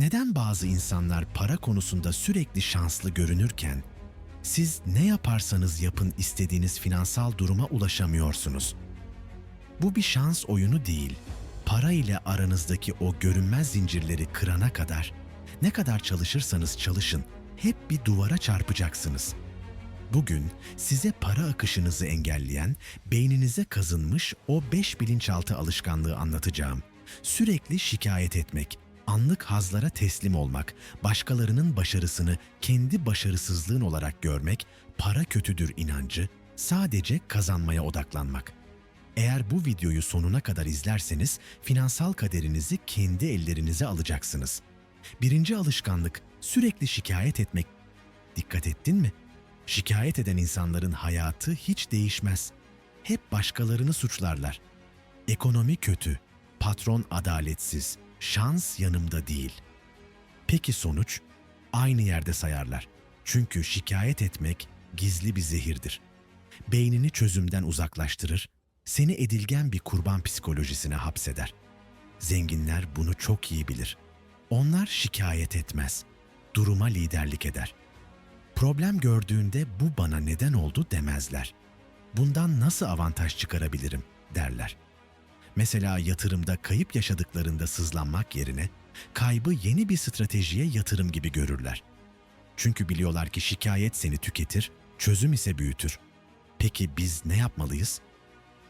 Neden bazı insanlar para konusunda sürekli şanslı görünürken siz ne yaparsanız yapın istediğiniz finansal duruma ulaşamıyorsunuz? Bu bir şans oyunu değil. Para ile aranızdaki o görünmez zincirleri kırana kadar ne kadar çalışırsanız çalışın hep bir duvara çarpacaksınız. Bugün size para akışınızı engelleyen, beyninize kazınmış o beş bilinçaltı alışkanlığı anlatacağım. Sürekli şikayet etmek, anlık hazlara teslim olmak, başkalarının başarısını kendi başarısızlığın olarak görmek, para kötüdür inancı, sadece kazanmaya odaklanmak. Eğer bu videoyu sonuna kadar izlerseniz finansal kaderinizi kendi ellerinize alacaksınız. Birinci alışkanlık sürekli şikayet etmek. Dikkat ettin mi? Şikayet eden insanların hayatı hiç değişmez. Hep başkalarını suçlarlar. Ekonomi kötü, patron adaletsiz, şans yanımda değil. Peki sonuç? Aynı yerde sayarlar. Çünkü şikayet etmek gizli bir zehirdir. Beynini çözümden uzaklaştırır, seni edilgen bir kurban psikolojisine hapseder. Zenginler bunu çok iyi bilir. Onlar şikayet etmez, duruma liderlik eder. Problem gördüğünde bu bana neden oldu demezler. Bundan nasıl avantaj çıkarabilirim derler. Mesela yatırımda kayıp yaşadıklarında sızlanmak yerine kaybı yeni bir stratejiye yatırım gibi görürler. Çünkü biliyorlar ki şikayet seni tüketir, çözüm ise büyütür. Peki biz ne yapmalıyız?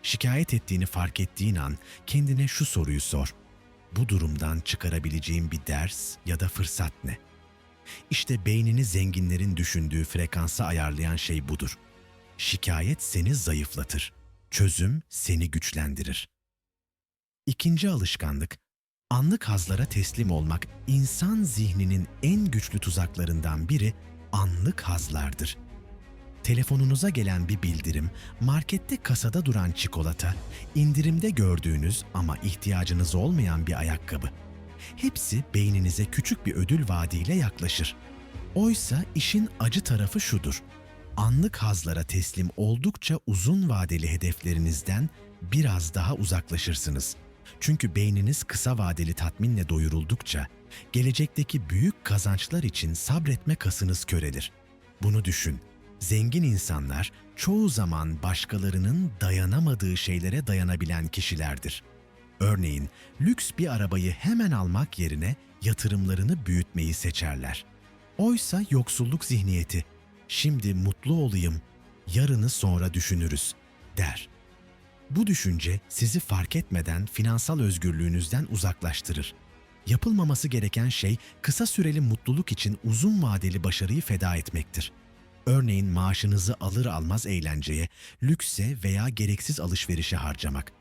Şikayet ettiğini fark ettiğin an kendine şu soruyu sor. Bu durumdan çıkarabileceğim bir ders ya da fırsat ne? İşte beynini zenginlerin düşündüğü frekansa ayarlayan şey budur. Şikayet seni zayıflatır. Çözüm seni güçlendirir. İkinci alışkanlık, anlık hazlara teslim olmak insan zihninin en güçlü tuzaklarından biri anlık hazlardır. Telefonunuza gelen bir bildirim, markette kasada duran çikolata, indirimde gördüğünüz ama ihtiyacınız olmayan bir ayakkabı. Hepsi beyninize küçük bir ödül vaadiyle yaklaşır. Oysa işin acı tarafı şudur. Anlık hazlara teslim oldukça uzun vadeli hedeflerinizden biraz daha uzaklaşırsınız. Çünkü beyniniz kısa vadeli tatminle doyuruldukça gelecekteki büyük kazançlar için sabretme kasınız körelir. Bunu düşün. Zengin insanlar çoğu zaman başkalarının dayanamadığı şeylere dayanabilen kişilerdir. Örneğin lüks bir arabayı hemen almak yerine yatırımlarını büyütmeyi seçerler. Oysa yoksulluk zihniyeti, şimdi mutlu olayım, yarını sonra düşünürüz der. Bu düşünce sizi fark etmeden finansal özgürlüğünüzden uzaklaştırır. Yapılmaması gereken şey kısa süreli mutluluk için uzun vadeli başarıyı feda etmektir. Örneğin maaşınızı alır almaz eğlenceye, lükse veya gereksiz alışverişe harcamak.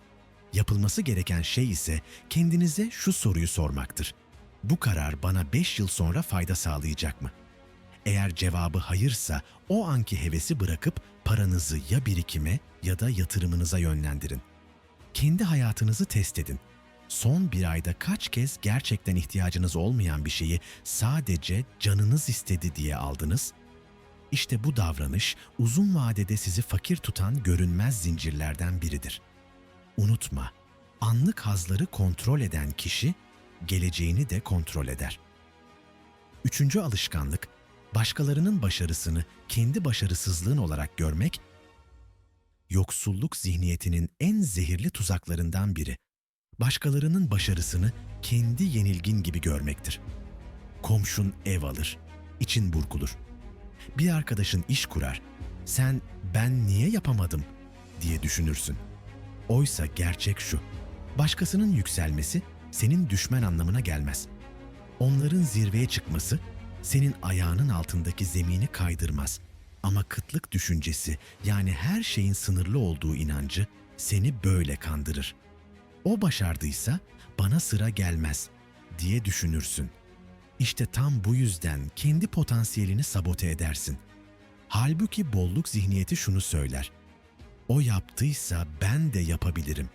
Yapılması gereken şey ise kendinize şu soruyu sormaktır. Bu karar bana 5 yıl sonra fayda sağlayacak mı? Eğer cevabı hayırsa o anki hevesi bırakıp paranızı ya birikime ya da yatırımınıza yönlendirin. Kendi hayatınızı test edin. Son bir ayda kaç kez gerçekten ihtiyacınız olmayan bir şeyi sadece canınız istedi diye aldınız? İşte bu davranış uzun vadede sizi fakir tutan görünmez zincirlerden biridir. Unutma, anlık hazları kontrol eden kişi geleceğini de kontrol eder. Üçüncü alışkanlık, başkalarının başarısını kendi başarısızlığın olarak görmek, yoksulluk zihniyetinin en zehirli tuzaklarından biri. Başkalarının başarısını kendi yenilgin gibi görmektir. Komşun ev alır, için burkulur. Bir arkadaşın iş kurar, sen ben niye yapamadım diye düşünürsün. Oysa gerçek şu, başkasının yükselmesi senin düşmen anlamına gelmez. Onların zirveye çıkması senin ayağının altındaki zemini kaydırmaz. Ama kıtlık düşüncesi yani her şeyin sınırlı olduğu inancı seni böyle kandırır. O başardıysa bana sıra gelmez diye düşünürsün. İşte tam bu yüzden kendi potansiyelini sabote edersin. Halbuki bolluk zihniyeti şunu söyler. O yaptıysa ben de yapabilirim.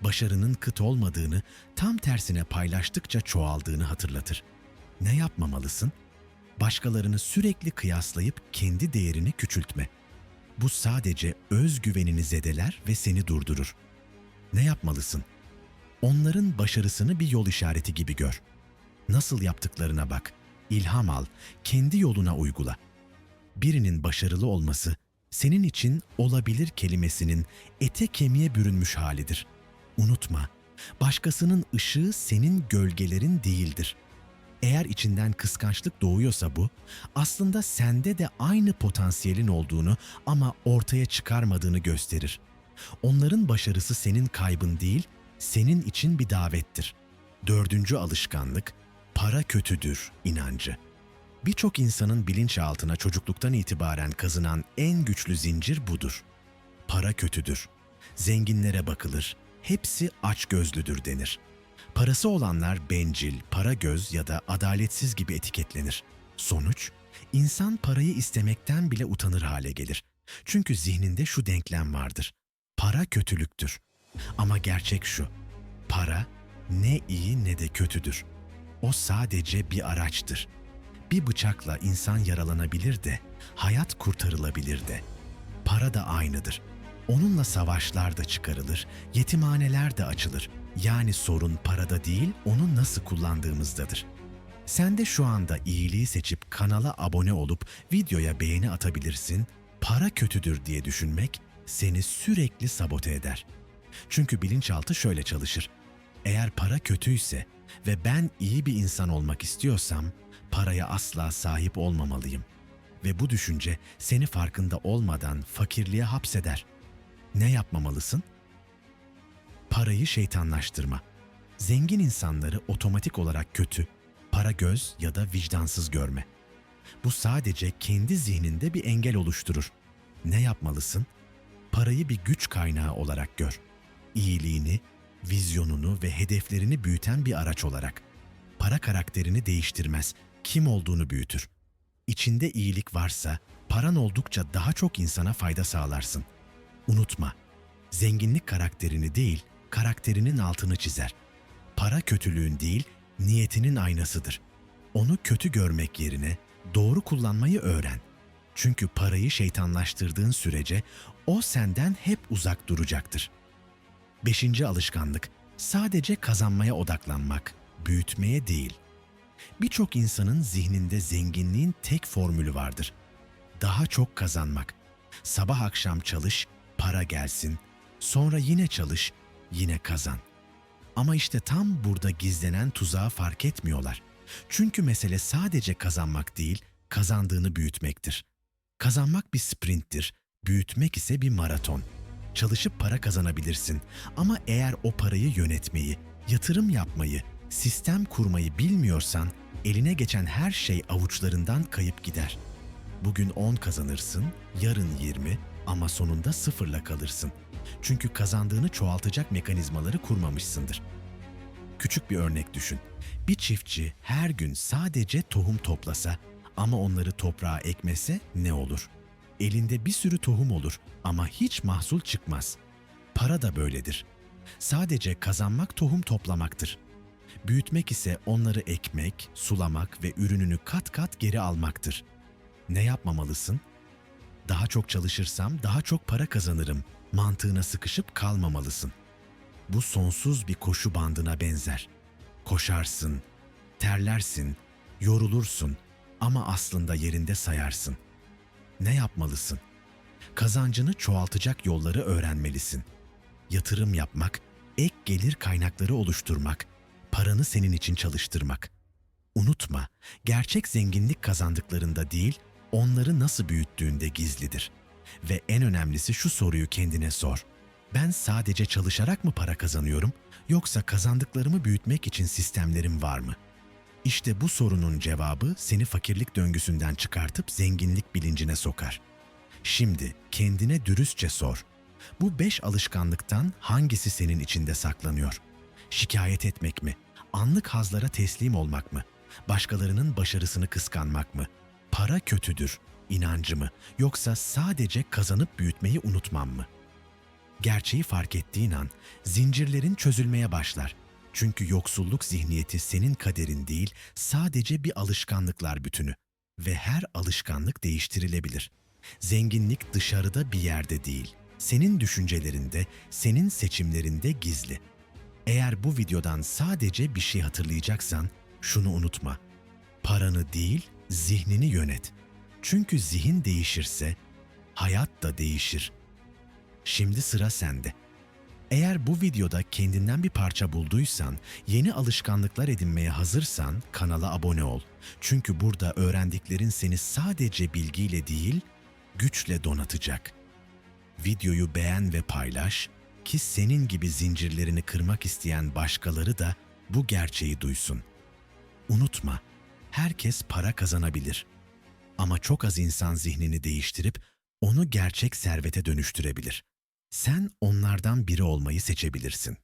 Başarının kıt olmadığını, tam tersine paylaştıkça çoğaldığını hatırlatır. Ne yapmamalısın? Başkalarını sürekli kıyaslayıp kendi değerini küçültme. Bu sadece özgüvenini zedeler ve seni durdurur. Ne yapmalısın? Onların başarısını bir yol işareti gibi gör. Nasıl yaptıklarına bak, ilham al, kendi yoluna uygula. Birinin başarılı olması senin için olabilir kelimesinin ete kemiğe bürünmüş halidir. Unutma, başkasının ışığı senin gölgelerin değildir. Eğer içinden kıskançlık doğuyorsa bu, aslında sende de aynı potansiyelin olduğunu ama ortaya çıkarmadığını gösterir. Onların başarısı senin kaybın değil, senin için bir davettir. Dördüncü alışkanlık, para kötüdür inancı. Birçok insanın bilinçaltına çocukluktan itibaren kazınan en güçlü zincir budur. Para kötüdür. Zenginlere bakılır, hepsi açgözlüdür denir. Parası olanlar bencil, para göz ya da adaletsiz gibi etiketlenir. Sonuç, insan parayı istemekten bile utanır hale gelir. Çünkü zihninde şu denklem vardır. Para kötülüktür. Ama gerçek şu. Para ne iyi ne de kötüdür. O sadece bir araçtır. Bir bıçakla insan yaralanabilir de, hayat kurtarılabilir de. Para da aynıdır. Onunla savaşlar da çıkarılır, yetimhaneler de açılır. Yani sorun parada değil, onu nasıl kullandığımızdadır. Sen de şu anda iyiliği seçip kanala abone olup videoya beğeni atabilirsin. Para kötüdür diye düşünmek seni sürekli sabote eder. Çünkü bilinçaltı şöyle çalışır. Eğer para kötüyse ve ben iyi bir insan olmak istiyorsam paraya asla sahip olmamalıyım. Ve bu düşünce seni farkında olmadan fakirliğe hapseder. Ne yapmamalısın? Parayı şeytanlaştırma. Zengin insanları otomatik olarak kötü, para göz ya da vicdansız görme. Bu sadece kendi zihninde bir engel oluşturur. Ne yapmalısın? Parayı bir güç kaynağı olarak gör. İyiliğini, vizyonunu ve hedeflerini büyüten bir araç olarak. Para karakterini değiştirmez, kim olduğunu büyütür. İçinde iyilik varsa paran oldukça daha çok insana fayda sağlarsın. Unutma, zenginlik karakterini değil, karakterinin altını çizer. Para kötülüğün değil, niyetinin aynasıdır. Onu kötü görmek yerine doğru kullanmayı öğren. Çünkü parayı şeytanlaştırdığın sürece o senden hep uzak duracaktır. Beşinci alışkanlık, sadece kazanmaya odaklanmak, büyütmeye değil. Birçok insanın zihninde zenginliğin tek formülü vardır. Daha çok kazanmak. Sabah akşam çalış, para gelsin. Sonra yine çalış, yine kazan. Ama işte tam burada gizlenen tuzağı fark etmiyorlar. Çünkü mesele sadece kazanmak değil, kazandığını büyütmektir. Kazanmak bir sprinttir, büyütmek ise bir maraton. Çalışıp para kazanabilirsin ama eğer o parayı yönetmeyi, yatırım yapmayı, sistem kurmayı bilmiyorsan eline geçen her şey avuçlarından kayıp gider. Bugün 10 kazanırsın, yarın 20 ama sonunda sıfırla kalırsın. Çünkü kazandığını çoğaltacak mekanizmaları kurmamışsındır. Küçük bir örnek düşün. Bir çiftçi her gün sadece tohum toplasa ama onları toprağa ekmese ne olur? Elinde bir sürü tohum olur ama hiç mahsul çıkmaz. Para da böyledir. Sadece kazanmak tohum toplamaktır. Büyütmek ise onları ekmek, sulamak ve ürününü kat kat geri almaktır. Ne yapmamalısın? Daha çok çalışırsam daha çok para kazanırım mantığına sıkışıp kalmamalısın. Bu sonsuz bir koşu bandına benzer. Koşarsın, terlersin, yorulursun ama aslında yerinde sayarsın. Ne yapmalısın? Kazancını çoğaltacak yolları öğrenmelisin. Yatırım yapmak, ek gelir kaynakları oluşturmak, paranı senin için çalıştırmak. Unutma, gerçek zenginlik kazandıklarında değil, onları nasıl büyüttüğünde gizlidir. Ve en önemlisi şu soruyu kendine sor. Ben sadece çalışarak mı para kazanıyorum yoksa kazandıklarımı büyütmek için sistemlerim var mı? İşte bu sorunun cevabı seni fakirlik döngüsünden çıkartıp zenginlik bilincine sokar. Şimdi kendine dürüstçe sor. Bu beş alışkanlıktan hangisi senin içinde saklanıyor? Şikayet etmek mi? Anlık hazlara teslim olmak mı? Başkalarının başarısını kıskanmak mı? Para kötüdür, inancı mı? Yoksa sadece kazanıp büyütmeyi unutmam mı? Gerçeği fark ettiğin an zincirlerin çözülmeye başlar. Çünkü yoksulluk zihniyeti senin kaderin değil, sadece bir alışkanlıklar bütünü ve her alışkanlık değiştirilebilir. Zenginlik dışarıda bir yerde değil, senin düşüncelerinde, senin seçimlerinde gizli. Eğer bu videodan sadece bir şey hatırlayacaksan, Şunu unutma. Paranı değil, zihnini yönet. Çünkü zihin değişirse hayat da değişir. Şimdi sıra sende. Eğer bu videoda kendinden bir parça bulduysan, yeni alışkanlıklar edinmeye hazırsan kanala abone ol. Çünkü burada öğrendiklerin seni sadece bilgiyle değil, güçle donatacak. Videoyu beğen ve paylaş ki senin gibi zincirlerini kırmak isteyen başkaları da bu gerçeği duysun. Unutma, herkes para kazanabilir. Ama çok az insan zihnini değiştirip onu gerçek servete dönüştürebilir. Sen onlardan biri olmayı seçebilirsin.